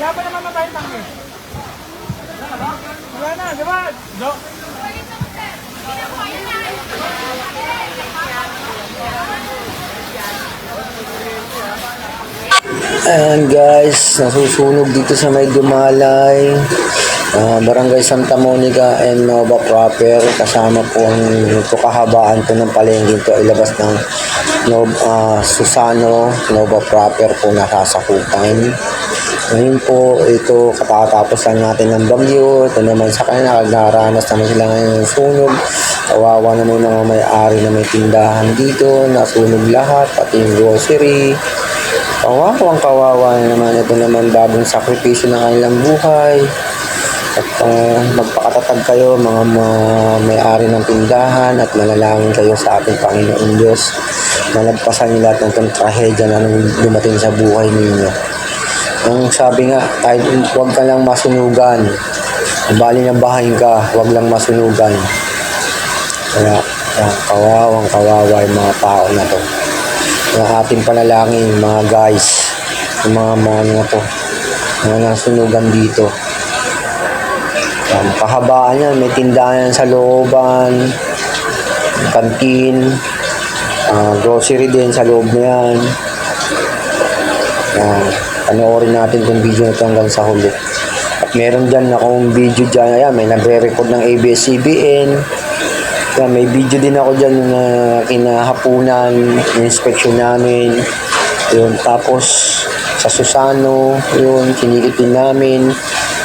Wala pa naman matay tangke. Wala na, di ba? Jo. Ayan guys, nasusunog dito sa may Dumalay, ah, Barangay Santa Monica and Nova Proper. Kasama po ang ito kahabaan po ng palengke ito ay labas ng Nova, ah, Susano, Nova Proper po nasasakupan. Ngayon po, ito katatapos lang natin ng bagyo. Ito naman sa kanila, nagraranas naman sila ngayon ng sunog. Kawawa naman yung mga may-ari na may tindahan dito. Nasunog lahat, pati yung grocery. Kawawang kawawa na naman. Ito naman bagong sakripisyo ng kanilang buhay. At uh, magpakatatag kayo mga, may-ari ng tindahan at manalangin kayo sa ating Panginoon Diyos. Malagpasan niyo lahat ng trahedya na nung dumating sa buhay ninyo. Ang sabi nga, kahit huwag ka lang masunugan. Bali na bahayin ka, huwag lang masunugan. Kaya, kaya kawawang kawawa yung mga tao na to ng ating panalangin mga guys yung mga mga ano to mga nasunugan dito yan, pahabaan yan may tindahan sa looban kantin ah, grocery din sa loob na yan. Yan panoorin natin itong video na ito hanggang sa huli. At meron dyan akong video dyan. Ayan, may nagre-record ng ABS-CBN yan, may video din ako dyan na kinahapunan, inspection namin. Yun, tapos sa Susano, yun, kinikit din namin.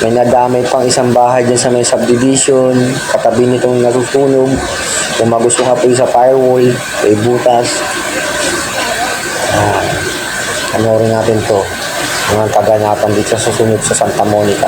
May nadamay pang isang bahay dyan sa may subdivision, katabi nitong natutunog. Kung magusto nga po sa firewall, may butas. Ah, panoorin natin to. Mga kaganapan dito sa susunod sa Santa Monica.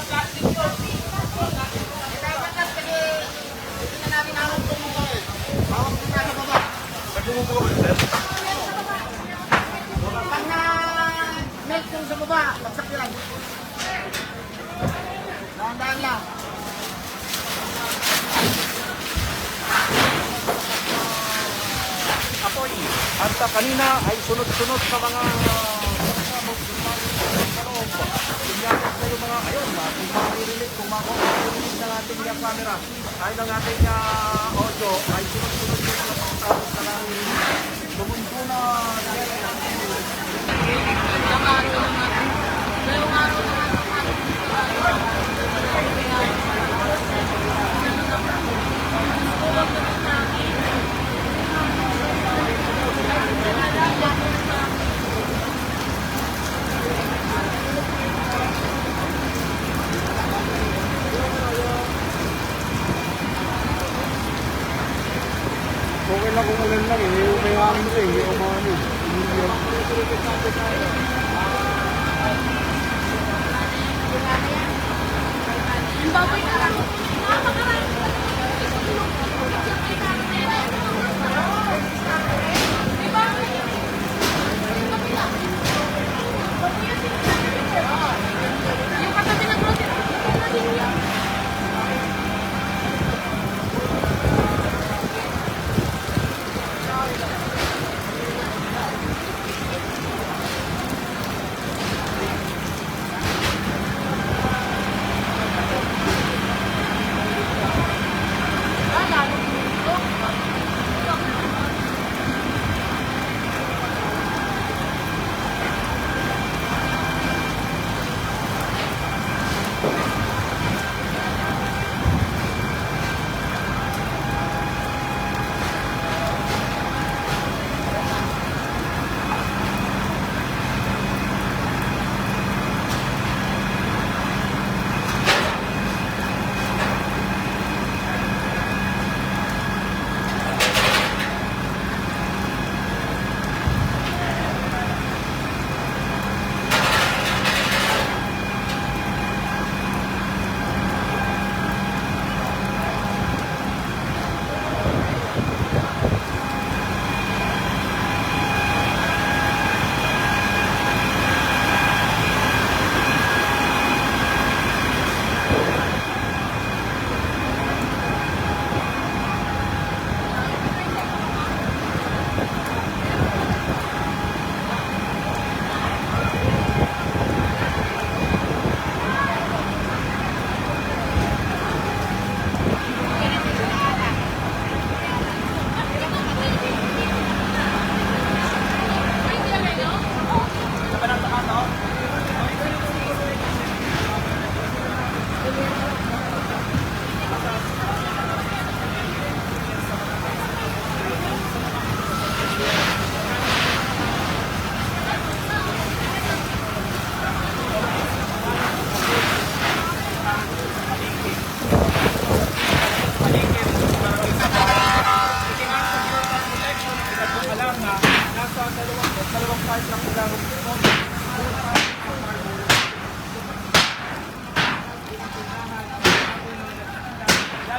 Pag na melt yung sa baba, bagsak yan. Dahan-dahan lang. apoy. At ah, kanina ay sunod-sunod sa mga Kunyakot kayo mga ayun, ah, kung marirelate, kung makukulit ng ating uh, camera, ay ng ating uh, audio, ay sunod-sunod yung mga pagkatapos na naririnig. Lumunto na Okay lang kung ulan lang eh. May hangin eh. Hindi ako mga ano. Hindi yan. Yung baboy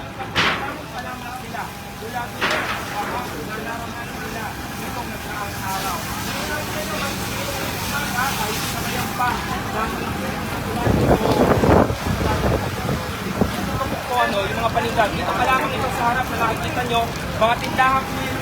at pagkakang salamat nila mula dito sa mga nila itong nagkaang araw. Ngayon din naman dito na kakay sa mayang ng ano, yung mga panindag. Dito pa lamang ito sa harap na nakikita nyo, mga tindahan po yun.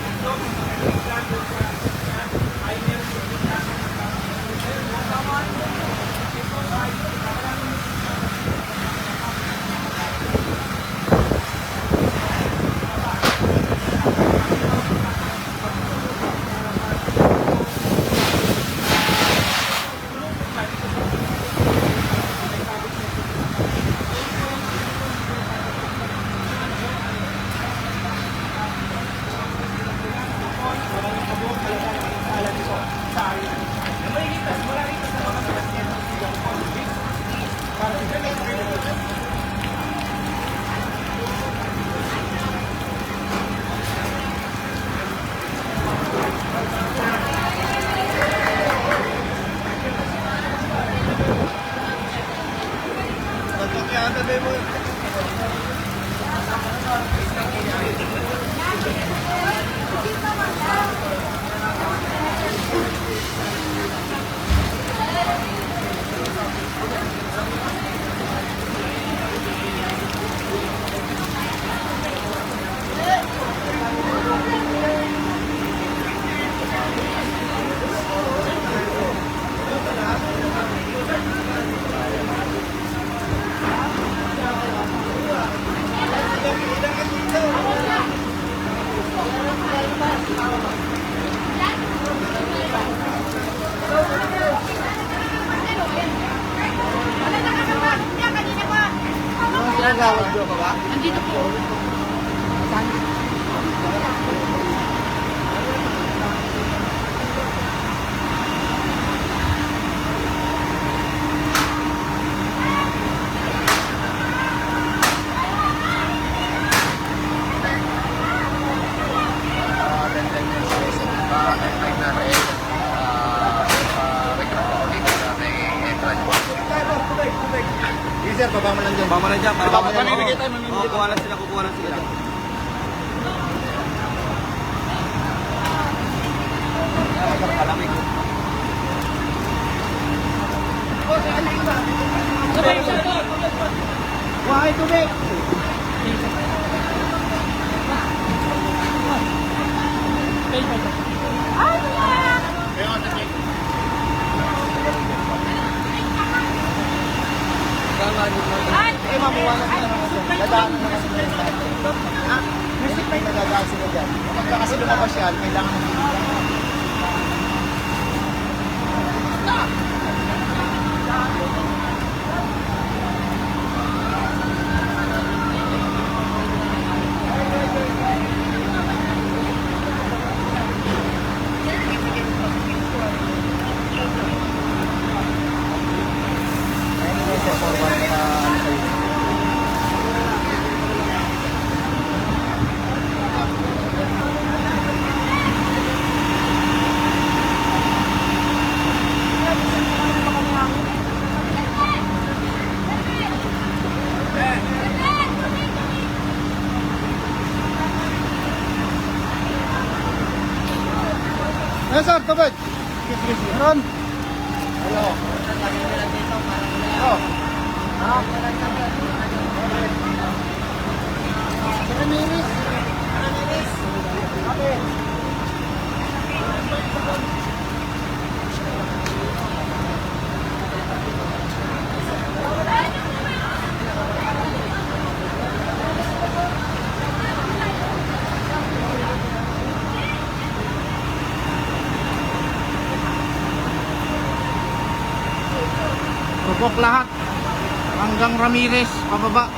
Tupok lahat. Hanggang Ramirez, pababa.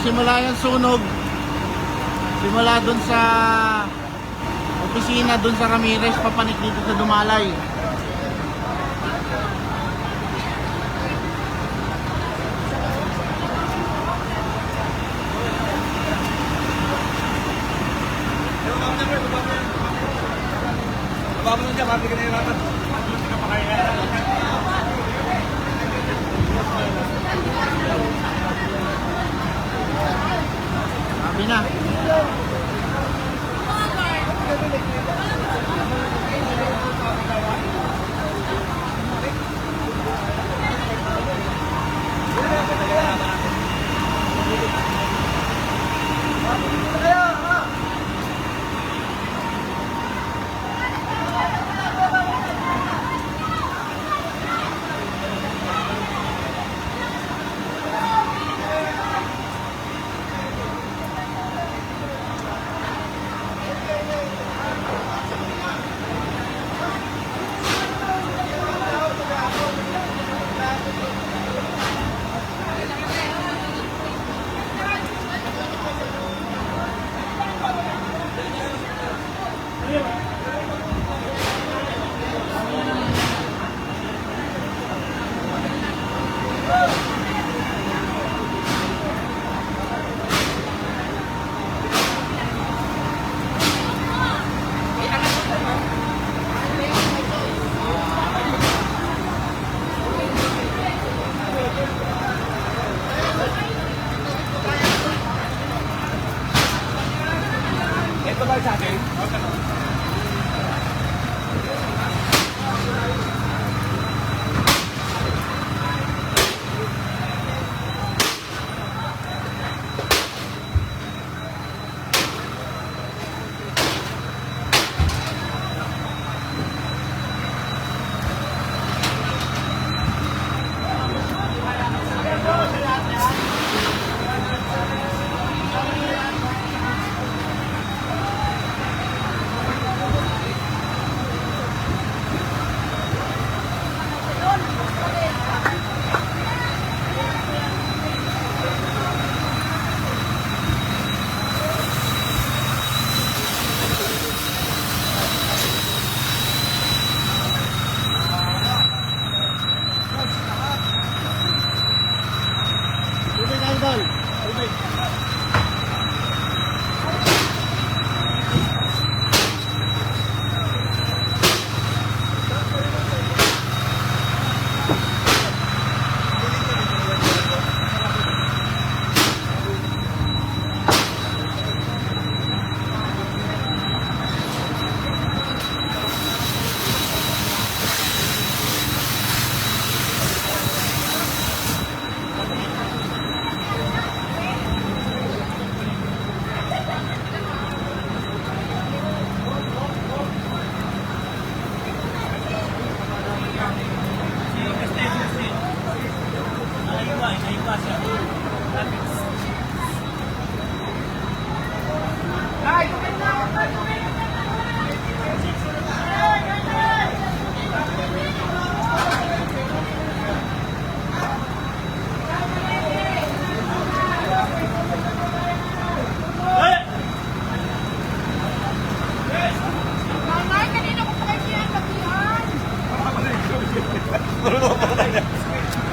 Simula yan sunog. Simula dun sa opisina dun sa Ramirez, papanik dito sa Dumalay.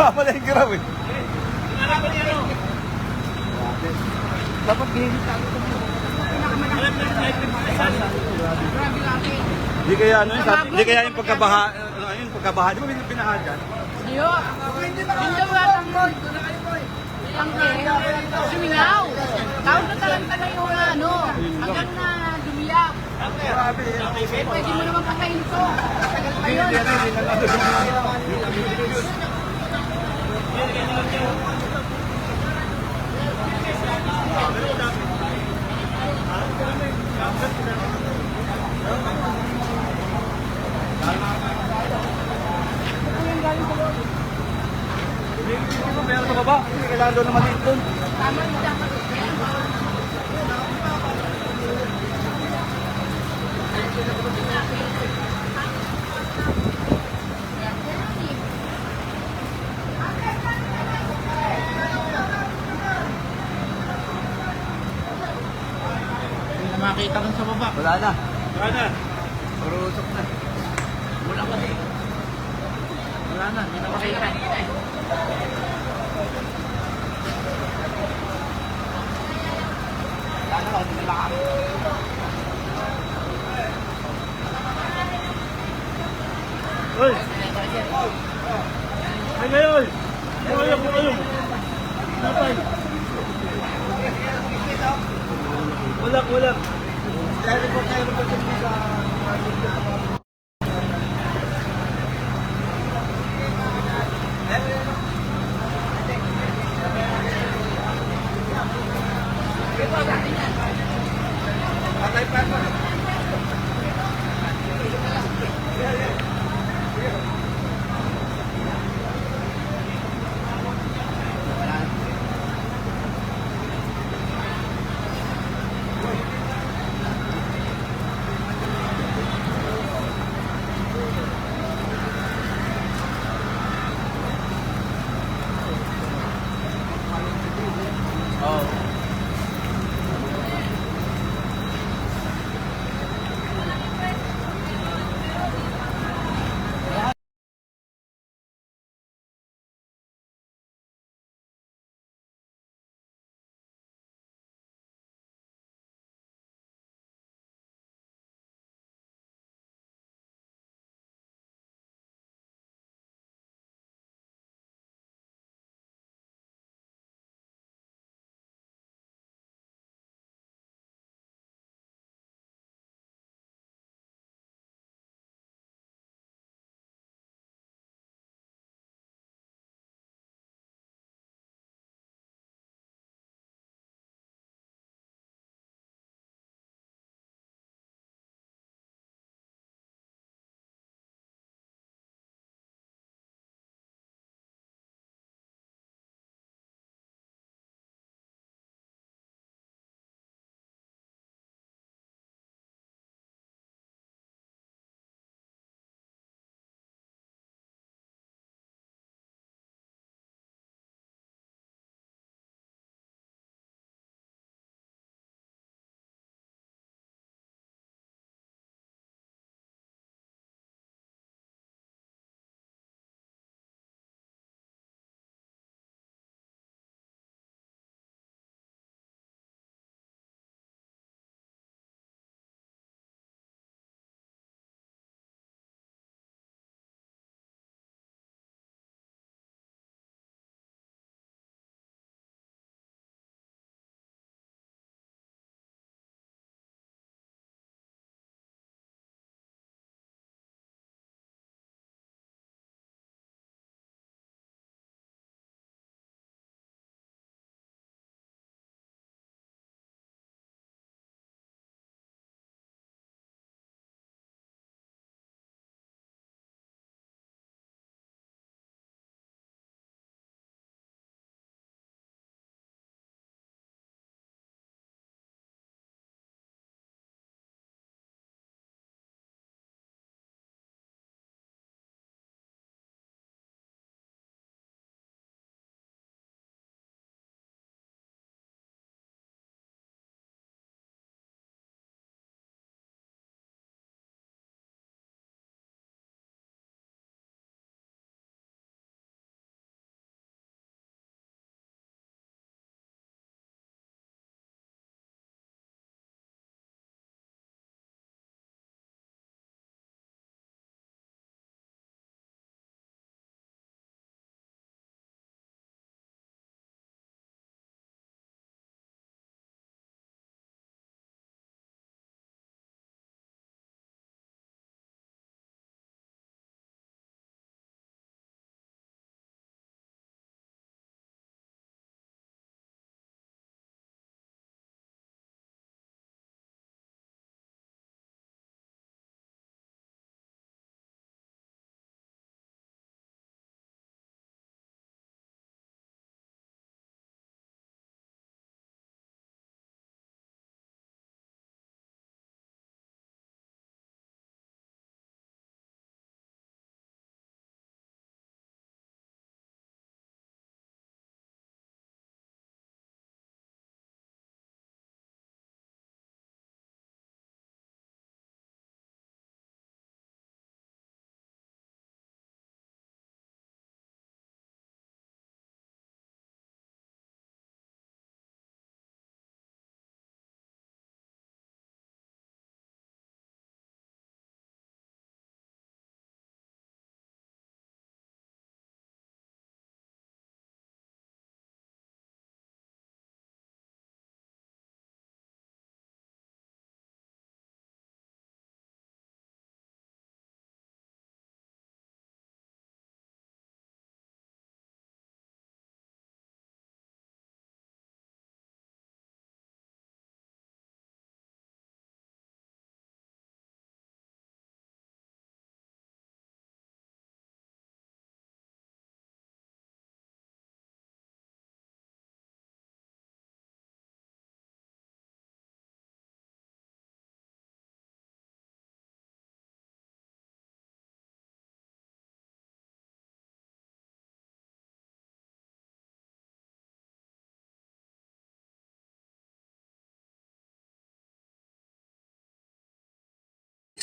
Pamalayin ka raw eh. Di kaya ano yun, di kaya yung pagkabaha, ano yun, pagkabaha, di ba may binaha dyan? Diyo. Hindi ba tanggol? Tanggol. Sumingaw. Tawag na talanta na yung ano. Hanggang na dumiyak. Grabe eh. Pwede mo naman patayin to. Tagal pa yun. Meron sa baba, kailangan doon na maliit doon. Tama yung dapat. Makita ko sa baba.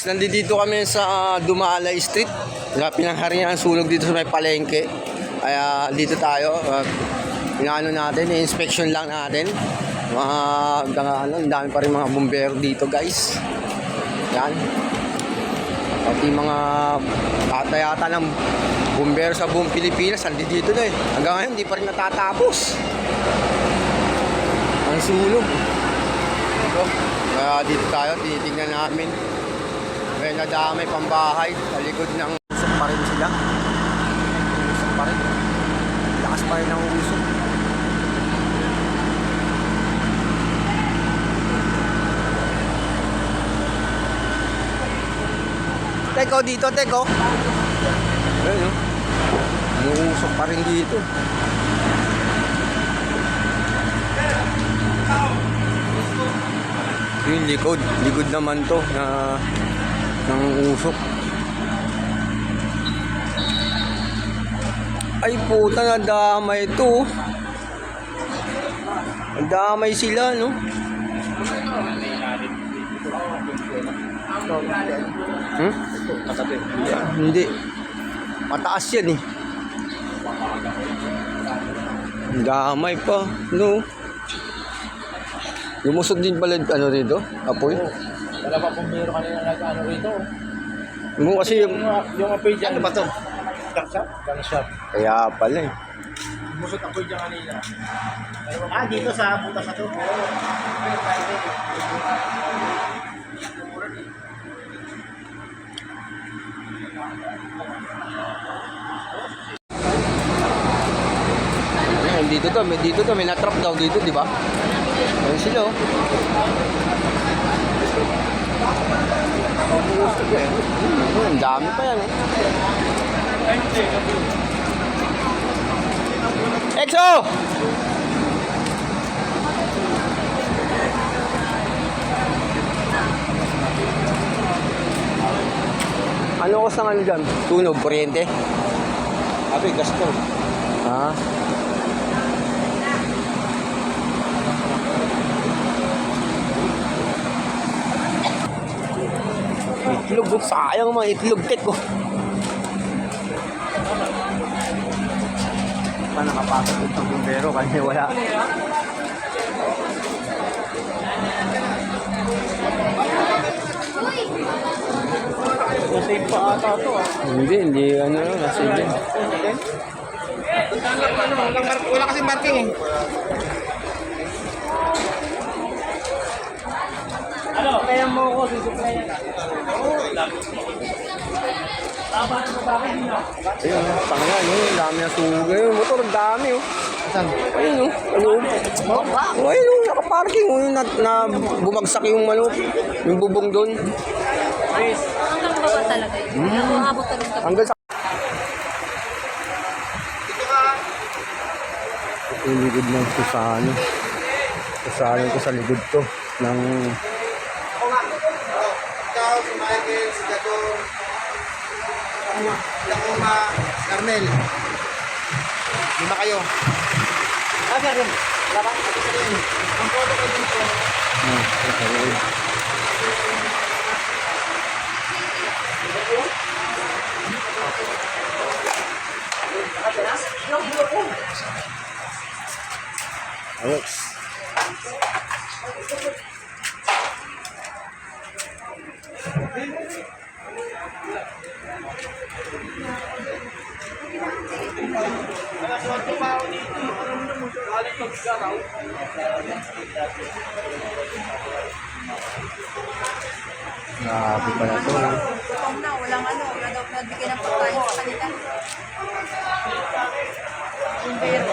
Nandito kami sa Dumalay Street. Wala pinangharian ang sunog dito sa may palengke. Kaya dito tayo. Uh, inaano natin, inspection lang natin. Mga hanggang ano, dami pa rin mga bumbero dito guys. Yan. Pati mga tatayata ng bumbero sa buong Pilipinas, nandito dito na eh. Hanggang ngayon, hindi pa rin natatapos. Ang sunog. Ito. Kaya dito tayo, tinitingnan namin. May nadamay pambahay sa likod ng usok pa rin sila. Usok pa rin. Lakas pa rin ng usok. Teko dito, teko. Ayun, no? Umuusok pa rin dito. Yung likod, likod naman to na ng usok. Ay puta na damay to. Ang damay sila, no? Hmm? Hindi. Mataas yan eh. Damay pa, no? Lumusog din pala ano rito? Apoy? Wala pa pong meron kanina nag-ano rito. Mo kasi yung... Yung, yung apoy dyan. Ano ba to? Gun shop? Gun shop. Kaya pala eh. Musot apoy dyan kanina. Ah, dito sa butas na to. Ayun, dito to, may dito to, may natrap daw dito, di ba? Ayun sila oh. Hmm, dami pa yan eh. EXO! Ano ko sa ano dyan? Tunog, kuryente? Abi, gas to. Ah. Itlog, oh. sayang mga itlog tek ko. Pa nakapasok ang bumbero kanya wala. Nasave pa ata to ah. Hindi, hindi ano, nasa dyan. Wala kasi marking eh. Ano? Kaya mo ako susuplayan. Ayun, tanga no, ang dami na suga yun. Motor, ang dami oh. Ayun oh, ano? Oh, ayun oh, nakaparking oh, yung na, na bumagsak yung manok. Yung bubong doon. Hanggang baba talaga yun. Ako abot talaga. Hanggang sa... Ito yung likod ng Susano. Susano ko sa likod to. Ng... Takuma, si Carmel. Lima kayo. Ah, sir. Wala ba? Ang photo ko dito. Hmm, sa likod. Alex. Grabe pala to. eh. Gutom na, walang ano, wala daw nagbigay ng pagkain sa kanila. Pero,